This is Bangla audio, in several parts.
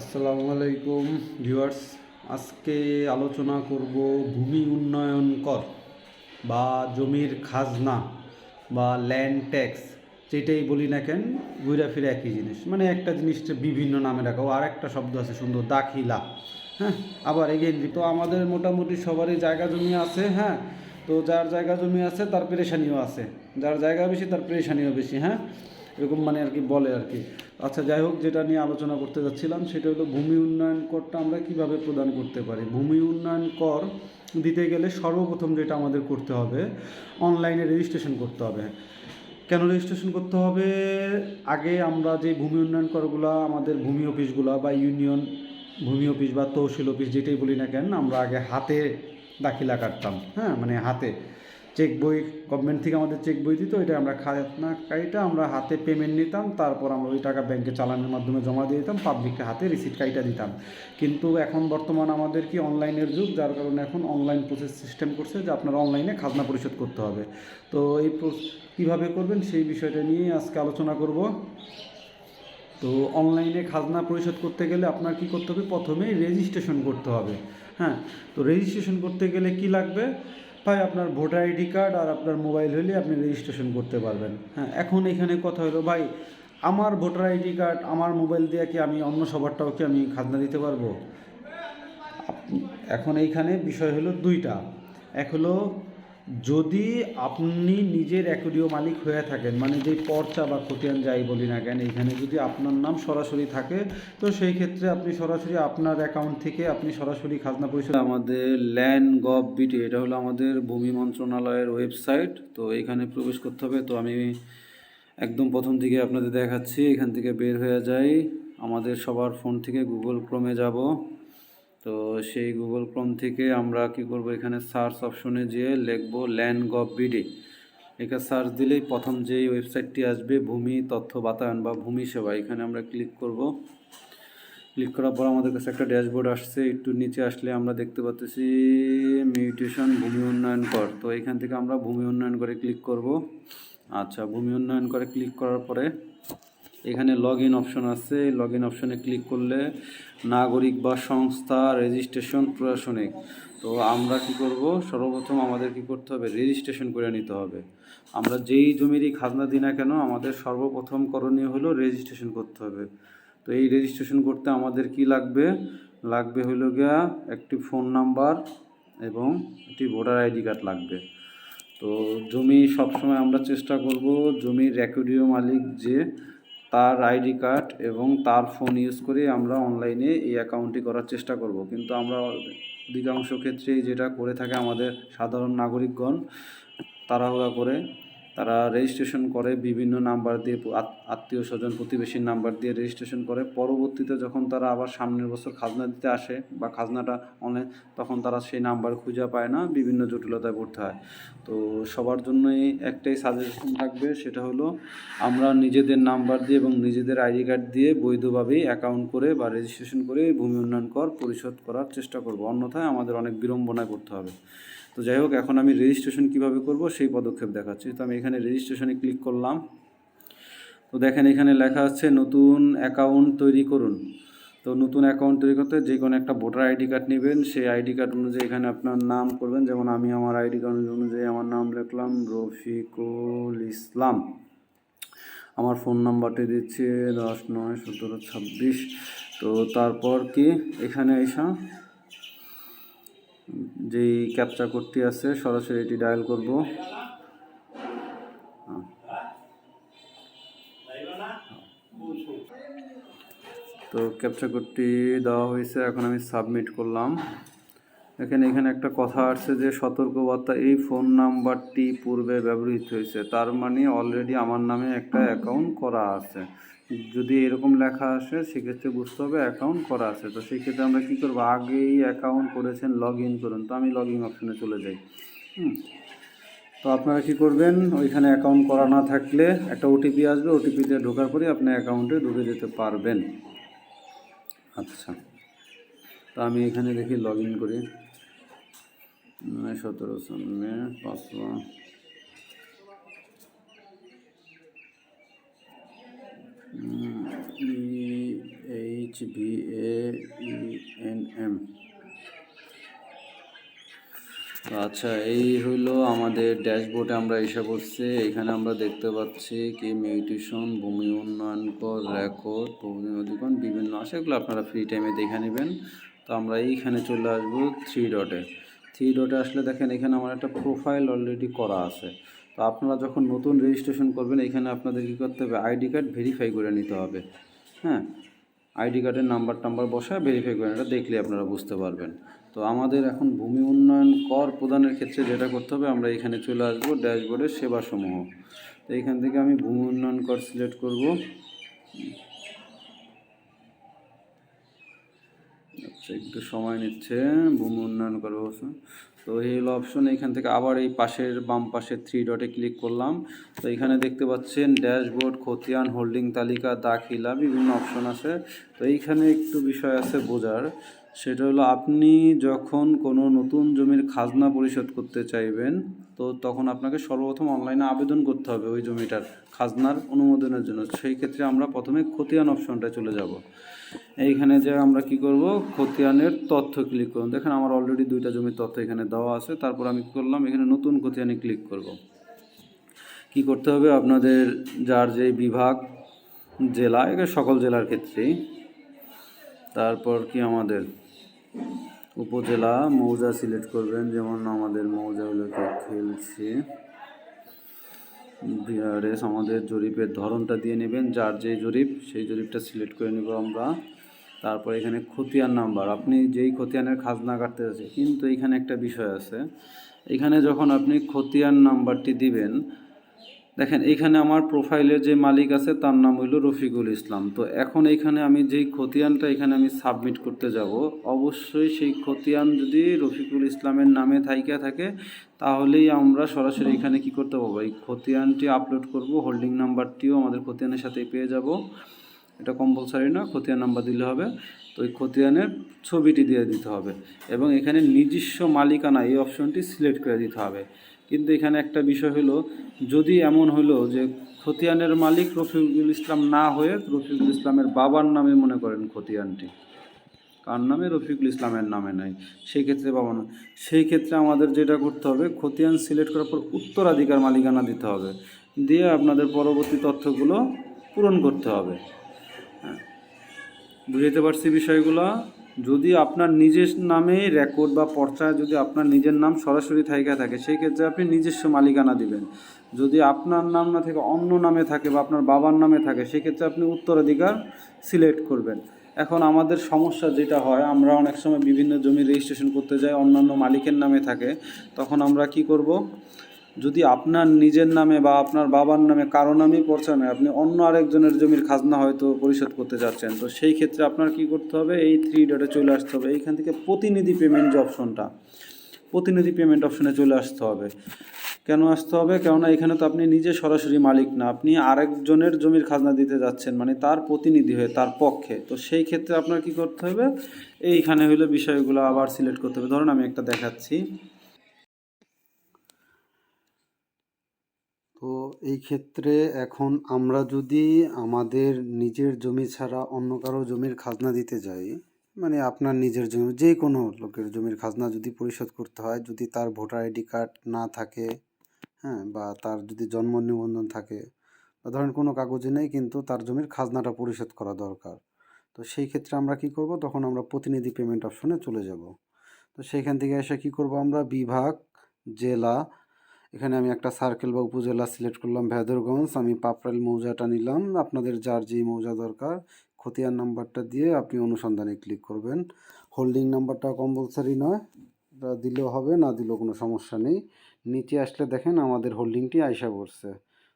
আসসালামু আলাইকুম, ভিউয়ার্স। আজকে আলোচনা করব ভূমি উন্নয়ন কর বা জমির খাজনা বা ল্যান্ড ট্যাক্স যেটাই বলি না কেন, ঘুরে ফিরে একই জিনিস। মানে একটা জিনিসটা বিভিন্ন নামে রাখা। ও আর একটা শব্দ আছে, সুন্দর, দাখিলা। হ্যাঁ আবার এগেন তো আমাদের মোটামুটি সবারই জায়গা জমি আছে হ্যাঁ। তো যার জায়গা জমি আছে, তার পেরেশানিও আছে। যার জায়গা বেশি, তার পেরেশানিও বেশি হ্যাঁ। এরকম মানে আর কি বলে আর কি। আচ্ছা যাই হোক, যেটা নিয়ে আলোচনা করতে যাচ্ছিলাম সেটা হলো ভূমি উন্নয়ন করটা আমরা কীভাবে প্রদান করতে পারি? ভূমি উন্নয়ন কর দিতে গেলে সর্বপ্রথম যেটা আমাদের করতে হবে, অনলাইনে রেজিস্ট্রেশন করতে হবে। কেন রেজিস্ট্রেশন করতে হবে? আগে আমরা যে ভূমি উন্নয়ন করগুলো আমাদের ভূমি অফিসগুলো বা ইউনিয়ন, ভূমি অফিস বা তহসিল অফিস যেটাই বলি না কেন, আমরা আগে হাতে দাখিলা কাটতাম হ্যাঁ মানে হাতে। চেক বই গভর্নমেন্ট থেকে আমাদের চেক বই দিত, এটা আমরা খাজনা কাইটা আমরা হাতে পেমেন্ট নিতাম, তারপর আমরা ওই টাকা ব্যাংকে চালানোর মাধ্যমে জমা দিয়ে দিতাম পাবলিককে হাতে রিসিট কাইটা দিতাম। কিন্তু এখন বর্তমান আমাদের কি অনলাইনের যুগ, যার কারণে এখন অনলাইন প্রসেস সিস্টেম করছে যে আপনার অনলাইনে খাজনা পরিশোধ করতে হবে। তো এই কীভাবে করবেন সেই বিষয়টা নিয়ে আজকে আলোচনা করব। তো অনলাইনে খাজনা পরিশোধ করতে গেলে আপনার কি করতে হবে? প্রথমেই রেজিস্ট্রেশন করতে হবে। হ্যাঁ তো রেজিস্ট্রেশন করতে গেলে কি লাগবে? ভাই আপনার ভোটার আইডি কার্ড আর আপনার মোবাইল হলে আপনি রেজিস্ট্রেশন করতে পারবেন। হ্যাঁ এখন এখানে কথা হলো, ভাই, আমার ভোটার আইডি কার্ড, আমার মোবাইল দিয়ে কি আমি অন্য সবারটাও কি আমি খাজনা দিতে পারব? এখন এইখানে বিষয় হলো দুইটা। এক হলো যদি আপনি নিজের একদীয় মালিক হয়ে থাকেন মানে যে পর্চা বা খতিয়ান যাই বলি না কেন, এখানে যদি আপনার নাম সরাসরি থাকে, তো সেই ক্ষেত্রে আপনি সরাসরি আপনার অ্যাকাউন্ট থেকে আপনি সরাসরি খাজনা পরিষদ আমাদের ল্যান্ড গভ বিটি, এটা হলো আমাদের ভূমি মন্ত্রণালয়ের ওয়েবসাইট, তো এখানে প্রবেশ করতে হবে। তো আমি একদম প্রথম দিকে আপনাদের দেখাচ্ছি, এখান থেকে বের হয়ে যাই। আমাদের সবার ফোন থেকে গুগল ক্রোমে যাব। তো সেই গুগল ক্রোম থেকে আমরা কি করব? এখানে সার্চ অপশনে যেয়ে লিখব ল্যান্ড গভ বিডি এখানে সার্চ দিলেই প্রথম যেই ওয়েবসাইটটি আসবে, ভূমি, তথ্য, বাতায়ন বা ভূমি সেবা, এখানে আমরা ক্লিক করব। ক্লিক করার পর আমাদের কাছে একটা ড্যাশবোর্ড আসছে, একটু নিচে আসলে আমরা দেখতে পাচ্ছি মিউটেশন ভূমি উন্নয়ন কর। তো এখান থেকে আমরা ভূমি উন্নয়ন করে ক্লিক করব। আচ্ছা ভূমি উন্নয়ন করে ক্লিক করার পরে এখানে লগ ইন অপশন আছে। লগ ইন অপশনে ক্লিক করলে নাগরিক বা সংস্থা রেজিস্ট্রেশন প্রশাসনিক। তো আমরা কি করব? সর্বপ্রথম আমাদের কি করতে হবে? রেজিস্ট্রেশন করে নিতে হবে। আমরা যেই জমিরই খাজনা দিই না কেন, আমাদের সর্বপ্রথম করণীয় হলো রেজিস্ট্রেশন করতে হবে। তো এই রেজিস্ট্রেশন করতে আমাদের কি লাগবে? লাগবে হলো গিয়া একটি ফোন নাম্বার এবং একটি ভোটার আইডি কার্ড লাগবে। তো জমি সবসময় আমরা চেষ্টা করব জমির রেকর্ডীয় মালিক যে তার আইডি কার্ড এবং তার ফোন ইউজ করে আমরা অনলাইনে এই অ্যাকাউন্টটি করার চেষ্টা করব। কিন্তু আমরা অধিকাংশ ক্ষেত্রেই যেটা করে থাকে আমাদের সাধারণ নাগরিকগণ, তাড়াহুড়া করে তারা রেজিস্ট্রেশন করে, বিভিন্ন নাম্বার দিয়ে আত্মীয় স্বজন, প্রতিবেশীর নাম্বার দিয়ে রেজিস্ট্রেশন করে। পরবর্তীতে যখন তারা আবার সামনের বছর খাজনা দিতে আসে বা খাজনাটা অনেক তখন তারা সেই নাম্বার খুঁজে পায় না, বিভিন্ন জটিলতায় পড়তে হয়। তো সবার জন্যই একটাই সাজেশন থাকবে, সেটা হলো আমরা নিজেদের নাম্বার দিয়ে এবং নিজেদের আইডি কার্ড দিয়ে বৈধভাবেই অ্যাকাউন্ট করে বা রেজিস্ট্রেশন করে ভূমি উন্নয়ন কর পরিশোধ করার চেষ্টা করব। অন্যথায় আমাদের অনেক বিড়ম্বনায় করতে হবে। তো যাই হোক, এখন আমি রেজিস্ট্রেশন কীভাবে করব সেই পদক্ষেপ দেখাচ্ছি। তো আমি এখানে রেজিস্ট্রেশনে ক্লিক করলাম। তো দেখেন এখানে লেখা আছে, নতুন অ্যাকাউন্ট তৈরি করুন। তো নতুন অ্যাকাউন্ট তৈরি করতে যে কোনো একটা ভোটার আইডি কার্ড নেবেন। সেই আইডি কার্ড অনুযায়ী এখানে আপনার নাম করবেন। যেমন আমি আমার আইডি কার্ড অনুযায়ী আমার নাম লিখলাম, রফিকুল ইসলাম। আমার ফোন নাম্বারটি দিচ্ছে দশ নয় সতেরো ছাব্বিশ। তো তারপর কি? এখানে এসা যেই ক্যাপচা কোডটি আছে, সরাসরি এটি ডায়াল করব। তো ক্যাপচা কোডটি দেওয়া হয়েছে, এখন আমি সাবমিট করলাম। এখানে এখানে একটা কথা আসছে যে সতর্কবার্তা, এই ফোন নাম্বারটি পূর্বে ব্যবহৃত হয়েছে। তার মানে অলরেডি আমার নামে একটা অ্যাকাউন্ট করা আছে। যদি এরকম লেখা আসে, সেক্ষেত্রে বুঝতে হবে অ্যাকাউন্ট করা আছে। তো সেক্ষেত্রে আমরা কী করব? আগেই অ্যাকাউন্ট করেছেন লগ ইন করুন। তো আমি লগ ইন অপশানে চলে যাই। হুম। তো আপনারা কী করবেন? ওইখানে অ্যাকাউন্ট করা না থাকলে একটা ওটিপি আসবে। ওটিপিতে ঢোকার পরে আপনি অ্যাকাউন্টে ঢুকে যেতে পারবেন। আচ্ছা। তো আমি এখানে দেখি লগ ইন করি। সতেরো সামনে পাঁচশো H V A N M আচ্ছা এই হইল আমাদের ড্যাশবোর্ডে আমরা এসে পড়ছি। এখানে আমরা দেখতে পাচ্ছি কি মিউটেশন, ভূমি উন্নয়ন কর, রেকর্ড ভূমি অধিকরণ, বিভিন্ন। আছে এগুলো আপনারা ফ্রি টাইমে দেখে নেবেন। তো আমরা এইখানে চলে আসব থ্রি ডটে থ্রি ডটে আসলে দেখেন, এখানে আমার একটা প্রোফাইল অলরেডি করা আছে। তো আপনারা যখন নতুন রেজিস্ট্রেশন করবেন, এখানে আপনাদের কী করতে হবে? আইডি কার্ড ভেরিফাই করে নিতে হবে। হ্যাঁ? আইডি কার্ডের নাম্বার টাম্বার বসায় ভেরিফাই করেন এটা দেখলে আপনারা বুঝতে পারবেন। তো আমাদের এখন ভূমি উন্নয়ন কর প্রদানের ক্ষেত্রে যেটা করতে হবে, আমরা এখানে চলে আসব ড্যাশবোর্ডের সেবাসমূহ। তো এখান থেকে আমি ভূমি উন্নয়ন কর সিলেক্ট করব। একটু সময় নিচ্ছে, ভূমি উন্নয়ন করব তো এই হলো অপশন এখান থেকে আবার এই পাশের বাম পাশের থ্রি ডটে ক্লিক করলাম। তো এখানে দেখতে পাচ্ছেন ড্যাশবোর্ড খতিয়ান হোল্ডিং তালিকা, দাখিলা, বিভিন্ন অপশন আছে। তো এইখানে একটু বিষয় আছে বোঝার। সেটা হলো আপনি যখন কোনো নতুন জমির খাজনা পরিশোধ করতে চাইবেন, তো তখন আপনাকে সর্বপ্রথম অনলাইনে আবেদন করতে হবে ওই জমিটার খাজনার অনুমোদনের জন্য। সেই ক্ষেত্রে আমরা প্রথমে খতিয়ান অপশনটায় চলে যাব। এইখানে যে আমরা কি করব? খতিয়ানের তথ্য ক্লিক করুন। দেখেন আমার অলরেডি দুইটা জমির তথ্য এখানে দেওয়া আছে। তারপর আমি করলাম? এখানে নতুন খতিয়ানে ক্লিক করব। কি করতে হবে? আপনাদের যার যে বিভাগ, জেলা এগুলো সকল জেলার ক্ষেত্রেই তারপর কি আমাদের উপজেলা মৌজা সিলেক্ট করবেন, যেমন আমাদের মৌজা হলো খেলছি। বিআরএস আমাদের জরিপের ধরনটা দিয়ে নেবেন, যার যে জরিপ, সেই জরিপটা সিলেক্ট করে নেব আমরা। তারপর এখানে খতিয়ান নাম্বার, আপনি যেই খতিয়ানের খাজনা কাটতে আছে কিন্তু এখানে একটা বিষয় আছে। এখানে যখন আপনি খতিয়ান নাম্বারটি দিবেন দেখেন এইখানে আমার প্রোফাইলের যে মালিক আছে, তার নাম হইল রফিকুল ইসলাম। তো এখন এইখানে আমি যেই খতিয়ানটা এখানে আমি সাবমিট করতে যাব, অবশ্যই সেই খতিয়ান যদি রফিকুল ইসলামের নামে থাইকা থাকে, তাহলেই আমরা সরাসরি এখানে কি করতে পারব? এই খতিয়ানটি আপলোড করব হোল্ডিং নাম্বারটিও আমাদের খতিয়ানের সাথে পেয়ে যাব। এটা কম্পালসারি না, খতিয়ান নাম্বার দিলে হবে। তো ওই খতিয়ানের ছবিটি দিয়ে দিতে হবে এবং এখানে নিজস্ব মালিকানা, এই অপশনটি সিলেক্ট করে দিতে হবে। কিন্তু এখানে একটা বিষয় হলো, যদি এমন হলো যে খতিয়ানের মালিক রফিকুল ইসলাম না হয়ে রফিকুল ইসলামের বাবার নামে মনে করেন খতিয়ানটি, কার নামে? রফিকুল ইসলামের নামে নাই। সেই ক্ষেত্রে পাবো না, সেই ক্ষেত্রে আমাদের যেটা করতে হবে, খতিয়ান সিলেক্ট করার পর উত্তরাধিকার মালিকানা দিতে হবে। দিয়ে আপনাদের পরবর্তী তথ্যগুলো পূরণ করতে হবে। হ্যাঁ বুঝতে পারছি বিষয়গুলো? যদি আপনার নিজের নামে রেকর্ড বা পর্চায় যদি আপনার নিজের নাম সরাসরি থাইকা থাকে, সেই ক্ষেত্রে আপনি নিজস্ব মালিকানা দিবেন। যদি আপনার নাম না থেকে অন্য নামে থাকে বা আপনার বাবার নামে থাকে সেক্ষেত্রে আপনি উত্তরাধিকার সিলেক্ট করবেন। এখন আমাদের সমস্যা যেটা হয়, আমরা অনেক সময় বিভিন্ন জমি রেজিস্ট্রেশন করতে যাই, অন্যান্য মালিকের নামে থাকে, তখন আমরা কি করব? যদি আপনার নিজের নামে বা আপনার বাবার নামে কারও নামেই পড়ছে না আপনি অন্য আরেকজনের জমির খাজনা হয়তো পরিশোধ করতে যাচ্ছেন, তো সেই ক্ষেত্রে আপনার কি করতে হবে? এই থ্রি ডটে চলে আসতে হবে। এইখান থেকে প্রতিনিধি পেমেন্ট যে অপশনটা প্রতিনিধি পেমেন্ট অপশনে চলে আসতে হবে। কেন আসতে হবে? কেননা এখানে তো আপনি নিজে সরাসরি মালিক না, আপনি আরেকজনের জমির খাজনা দিতে যাচ্ছেন মানে তার প্রতিনিধি হয়ে, তার পক্ষে। তো সেই ক্ষেত্রে আপনার কি করতে হবে? এইখানে হইল বিষয়গুলো আবার সিলেক্ট করতে হবে। ধরুন আমি একটা দেখাচ্ছি। তো এই ক্ষেত্রে এখন আমরা যদি আমাদের নিজের জমি ছাড়া অন্য কারও জমির খাজনা দিতে যাই মানে আপনার নিজের জমি, যে কোনো লোকের জমির খাজনা যদি পরিশোধ করতে হয়, যদি তার ভোটার আইডি কার্ড না থাকে হ্যাঁ বা তার যদি জন্ম নিবন্ধন থাকে, বা ধরেন কোনো কাগজে নেই, কিন্তু তার জমির খাজনাটা পরিশোধ করা দরকার, তো সেই ক্ষেত্রে আমরা কি করব? তখন আমরা প্রতিনিধি পেমেন্ট অপশনে চলে যাব। তো সেইখান থেকে এসে কি করব আমরা? বিভাগ, জেলা এখানে আমি একটা সার্কেল বা উপজেলা সিলেক্ট করলাম, ভেদরগঞ্জ। আমি পাপড়াইল মৌজাটা নিলাম। আপনাদের যার যেই মৌজা দরকার, খতিয়ান নাম্বারটা দিয়ে আপনি অনুসন্ধানে ক্লিক করবেন। হোল্ডিং নাম্বারটা কম্পালসারি নয়। দিলেও হবে, না দিলেও কোনো সমস্যা নেই। নিচে আসলে দেখেন আমাদের হোল্ডিংটি আইসা পড়ছে।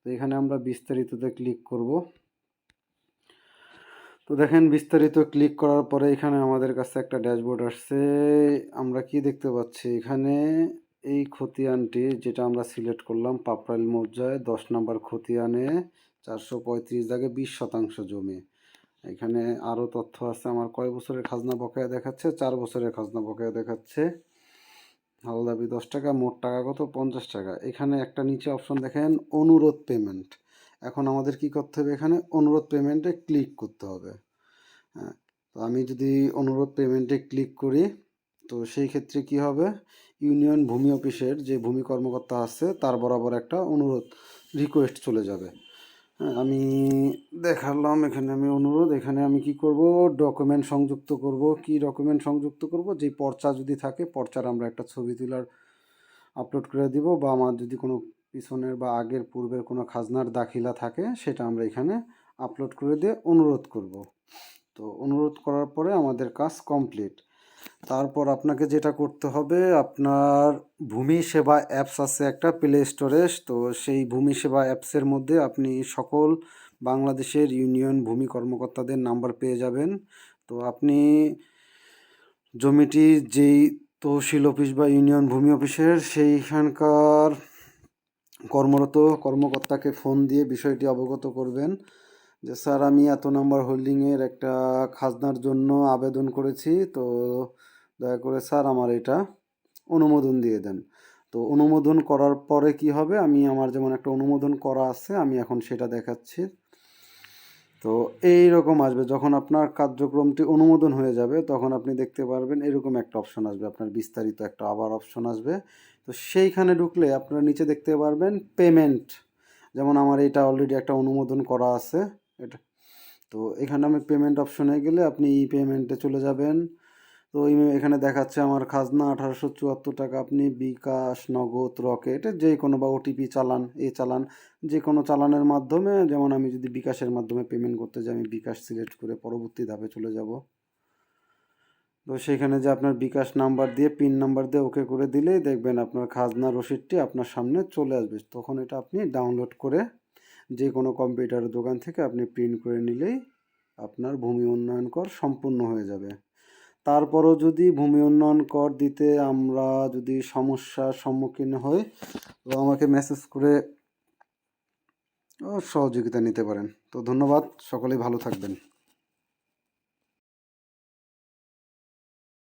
তো এখানে আমরা বিস্তারিততে ক্লিক করব। তো দেখেন বিস্তারিত ক্লিক করার পরে এখানে আমাদের কাছে একটা ড্যাশবোর্ড আসছে। আমরা কি দেখতে পাচ্ছি? এখানে এই খতিয়ানটি যেটা আমরা সিলেক্ট করলাম পাপড়াইল মৌজায় দশ নম্বর খতিয়ানে চারশো পঁয়ত্রিশ দাগে বিশ শতাংশ জমি। এখানে আরও তথ্য আছে, আমার কয় বছরের খাজনা বকেয়া দেখাচ্ছে? চার বছরের খাজনা বকেয়া দেখাচ্ছে। হালদাবি দশ টাকা, মোট টাকা কত? পঞ্চাশ টাকা। এখানে একটা নিচে অপশন দেখেন, অনুরোধ পেমেন্ট। এখন আমাদের কি করতে হবে এখানে? অনুরোধ পেমেন্টে ক্লিক করতে হবে। হ্যাঁ তো আমি যদি অনুরোধ পেমেন্টে ক্লিক করি তো সেই ক্ষেত্রে কি হবে? ইউনিয়ন ভূমি অফিসের যে ভূমি কর্মকর্তা আছে তার বরাবর একটা অনুরোধ রিকোয়েস্ট চলে যাবে। হ্যাঁ, আমি দেখালাম এখানে আমি অনুরোধ এখানে আমি কি করব? ডকুমেন্ট সংযুক্ত করব। কি ডকুমেন্ট সংযুক্ত করব? যে পর্চা যদি থাকে পর্চার আমরা একটা ছবি তোলার আপলোড করে দিব বা আমার যদি কোনো পিছনের বা আগের পূর্বের কোনো খাজনার দাখিলা থাকে সেটা আমরা এখানে আপলোড করে দিয়ে অনুরোধ করব। তো অনুরোধ করার পরে আমাদের কাজ কমপ্লিট তারপর আপনাকে যেটা করতে হবে, আপনার ভূমি সেবা অ্যাপস আছে একটা প্লে স্টোরে তো সেই ভূমি সেবা অ্যাপসের মধ্যে আপনি সকল বাংলাদেশের ইউনিয়ন ভূমি কর্মকর্তাদের নাম্বার পেয়ে যাবেন। তো আপনি জমিটি যেই তহসিল অফিস বা ইউনিয়ন ভূমি অফিসের সেইখানকার কর্মরত কর্মকর্তাকে ফোন দিয়ে বিষয়টি অবগত করবেন। যে, স্যার, আমি এত নাম্বার হোল্ডিংয়ের একটা খাজনার জন্য আবেদন করেছি, তো দয়া করে স্যার আমার এটা অনুমোদন দিয়ে দেন। তো অনুমোদন করার পরে কি হবে? আমি আমার যেমন একটা অনুমোদন করা আছে, আমি এখন সেটা দেখাচ্ছি। তো এই রকম আসবে, যখন আপনার কার্যক্রমটি অনুমোদন হয়ে যাবে, তখন আপনি দেখতে পারবেন এরকম একটা অপশন আসবে, আপনার বিস্তারিত একটা আবার অপশন আসবে। তো সেইখানে ঢুকলে আপনারা নিচে দেখতে পারবেন পেমেন্ট। যেমন আমার এটা অলরেডি একটা অনুমোদন করা আছে। এটা। তো এখানে আমি পেমেন্ট অপশনে গেলে আপনি ই পেমেন্টে চলে যাবেন। তো এখানে দেখাচ্ছে আমার খাজনা আঠারোশো চুয়াত্তর টাকা আপনি বিকাশ, নগদ, রকেট যে কোনো বা ওটিপি চালান, এ চালান, যে কোনো চালানের মাধ্যমে যেমন আমি যদি বিকাশের মাধ্যমে পেমেন্ট করতে যাই, আমি বিকাশ সিলেক্ট করে পরবর্তী ধাপে চলে যাব। তো সেখানে যে আপনার বিকাশ নাম্বার দিয়ে পিন নাম্বার দিয়ে ওকে করে দিলেই দেখবেন আপনার খাজনা রসিদটি আপনার সামনে চলে আসবে। তখন এটা আপনি ডাউনলোড করে যে কোনো কম্পিউটার দোকান থেকে আপনি প্রিন্ট করে নিলেই আপনার ভূমি উন্নয়ন কর সম্পূর্ণ হয়ে যাবে। তারপরও যদি ভূমি উন্নয়ন কর দিতে আমরা যদি সমস্যার সম্মুখীন হই, তো আমাকে মেসেজ করে সহযোগিতা নিতে পারেন। তো ধন্যবাদ, সকলেই ভালো থাকবেন।